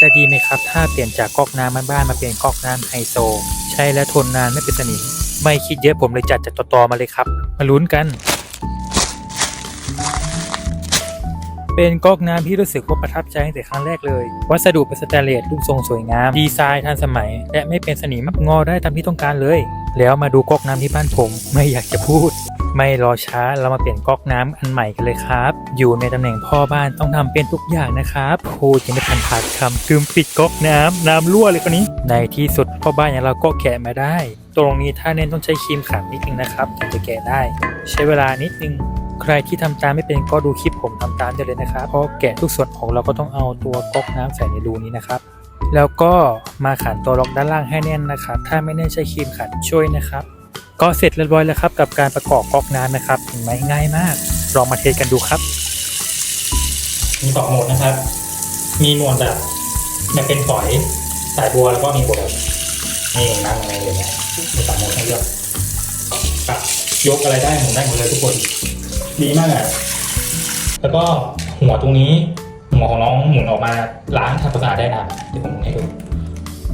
จะดีไหมครับ ถ้าเปลี่ยนจากก๊อกน้ำบ้านๆมาเป็นก๊อกน้ำไฮโซ ใช้แล้วทนนานไม่เป็นสนิมไม่คิดเยอะผมเลยจัดจากตอๆมาเลยครับ มาลุ้นกัน เป็นก๊อกน้ำที่รู้สึกว่าประทับใจตั้งแต่ครั้งแรกเลย วัสดุเป็นสแตนเลสรูปทรงสวยงาม ดีไซน์ทันสมัย และไม่เป็นสนิมงอได้ตามที่ต้องการเลย แล้วมาดูก๊อกน้ำที่บ้านผม ไม่อยากจะพูด ไม่รอช้าเรามาเปลี่ยนก๊อกน้ำอันใหม่กันเลยครับ อยู่ในตำแหน่งพ่อบ้านต้องทำเป็นทุกอย่างนะครับพูดยังไม่ทันขาดคำลืมปิดก๊อกน้ำน้ำรั่วเลยคนนี้ ในที่สุดพ่อบ้านอย่างเราก็แกะมาได้ ตรงนี้ถ้าเน้นต้องใช้ครีมขัดนิดนึงนะครับถึงจะแกะได้ ใช้เวลานิดนึงใครที่ทำตามไม่เป็นก็ดูคลิปผมทำตามได้เลยนะครับ เพราะแกะทุกส่วนออกเราก็ต้องเอาตัวก๊อกน้ำใส่ในรูนี้นะครับ แล้วก็มาขันตัวล็อกด้านล่างให้แน่นนะครับ ถ้าไม่แน่นใช้ครีมขัดช่วยนะครับ ก็เสร็จเรียบร้อยแล้วครับกับการประกอบก๊อกน้ำนะครับเห็นไหมง่ายมาก ลองมาเทสกันดูครับ มีสองโหมดนะครับ มีโหมดแบบแบบเป็นฝอยสายบัวแล้วก็มีโหมดแบบนี่นั่งอะไรอย่างเงี้ยมีสองโหมดให้เลือกปรับยกอะไรได้หมุนได้หมดเลยทุกคน ดีมากอะแล้วก็หัวตรงนี้หัวของน้องหมุนออกมาล้างทำความสะอาดได้นะเดี๋ยวผมหมุนให้ดู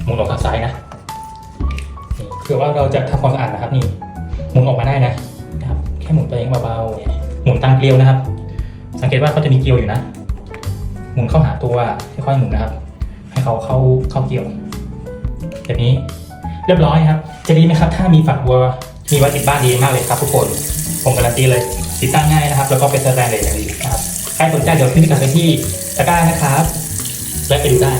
หมุนออกทางซ้ายนะนี่เผื่อว่าเราจะทำความสะอาดนะครับนี่ มุนออกมาได้นะครับแค่หมุนตัวเองเบาๆหมุนตามเกลียวนะครับ สังเกตว่าเขาจะมีเกลียวอยู่นะ หมุนเข้าหาตัวค่อยๆหมุนนะครับ ให้เขาเข้าเข้าเกลียวแบบนี้เรียบร้อยครับ จะดีไหมครับ ถ้ามีฝักบัวมีไว้ติดบ้านดีมากเลยครับทุกคนผมการันตีเลยติดตั้งง่ายนะครับ แล้วก็เป็นสแตนเลสอย่างดีนะครับใครสนใจเดี๋ยวขึ้นพิกัดไปที่ตะกร้านะครับ และไปดูได้